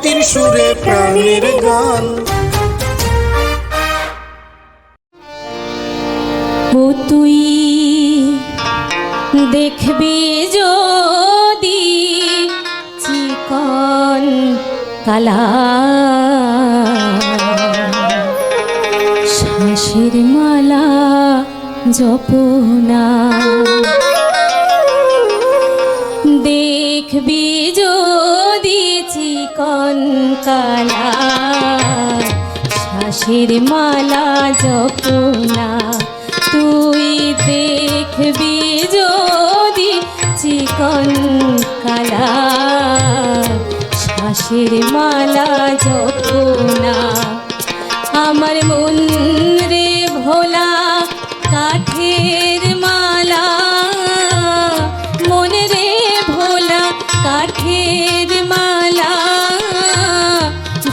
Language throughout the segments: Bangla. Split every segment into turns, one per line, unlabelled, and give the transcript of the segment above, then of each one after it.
মাটির সুরে প্রাণের গান।
ও তুই দেখবি যদি চিকন কালা। শ্বাসের মালা জপনা দেখবি যদি চিকন কালা শ্বাসের মালা জপনা। তুই দেখবি যদি চিকন কালা শ্বাসের মালা জপনা। আমার মন রে ভোলা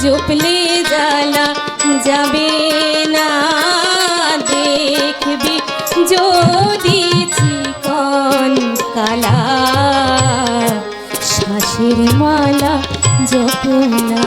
জপলে জ্বালা যাবে না দেখবি যদি চিকন কালা। শ্বাসের মালা জপনা।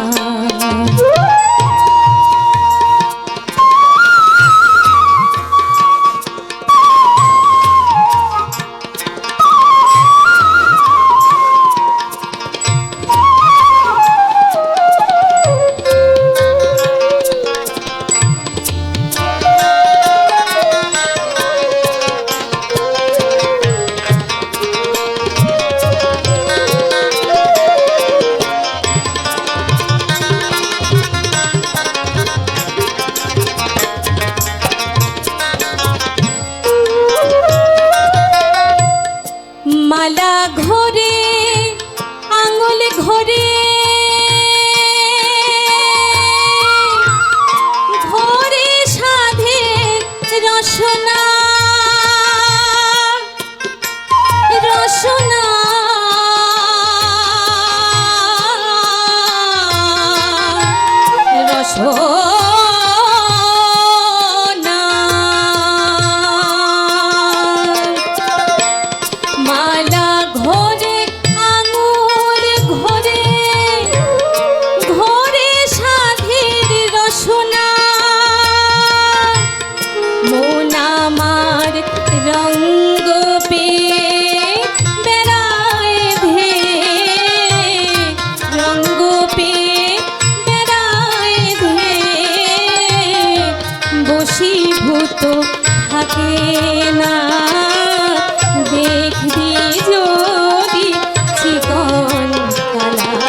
Oh. থাকে না দেখবি যদি চিকন কালা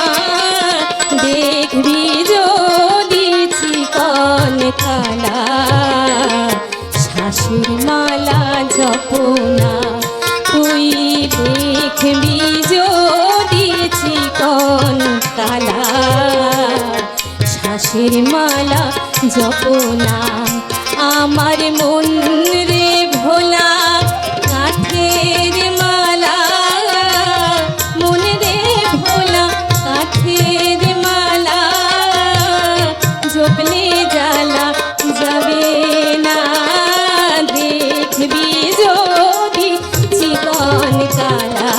শাশুর মালা জপনা আমার মন রে ভোলা কাঠের মালা। মন রে ভোলা কাঠের মালা। জপলে জ্বালা যাবে না। দেখবি যদি চিকন কালা।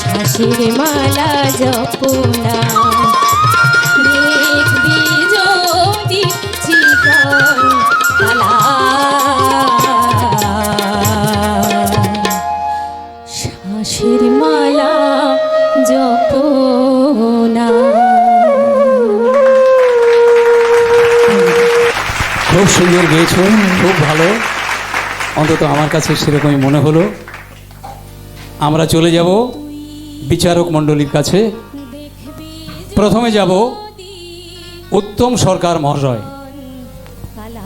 শাশুর মালা জপনা
খুব সুন্দর গেয়েছো খুব ভালো। অন্তত আমার কাছে সেরকমই মনে হলো। আমরা চলে যাব বিচারক মণ্ডলীর কাছে। প্রথমে যাব উত্তম সরকার মহাশয়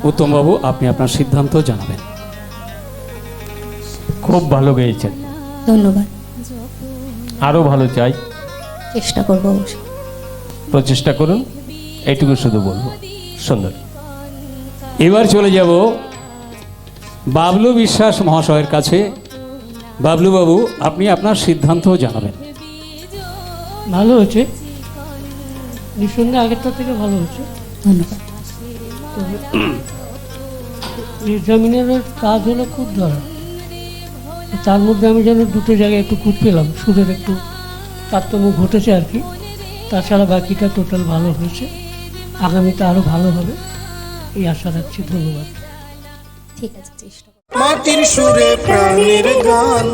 উত্তমবাবু আপনি আপনার সিদ্ধান্ত জানাবেন।
খুব ভালো গেয়েছেন।
ধন্যবাদ।
আরও ভালো চাই।
চেষ্টা করব অবশ্যই।
প্রচেষ্টা করুন এটুকু শুধু বলব। সুন্দর।
এবার চলে যাব বাবলু বিশ্বাস মহাশয়ের কাছে। বাবলু বাবু আপনি আপনার সিদ্ধান্ত জানাবেন।
ভালো হচ্ছে। নিঃসন্দেহে আগেরটা থেকে ভালো হচ্ছে।
ধন্যবাদ।
নির্জামিনের কাজ হলো খুব ধরা। তার মধ্যে আমি যেন দুটো জায়গায় একটু খুঁত পেলাম সুরের একটু তারতম্য ঘটেছে আর কি। তাছাড়া বাকিটা টোটাল ভালো হয়েছে। আগামীতে আরও ভালো হবে। এই আশা রাখছি ধন্যবাদ।
ঠিক আছে চেষ্টা
মাটির সুরে প্রাণের গান।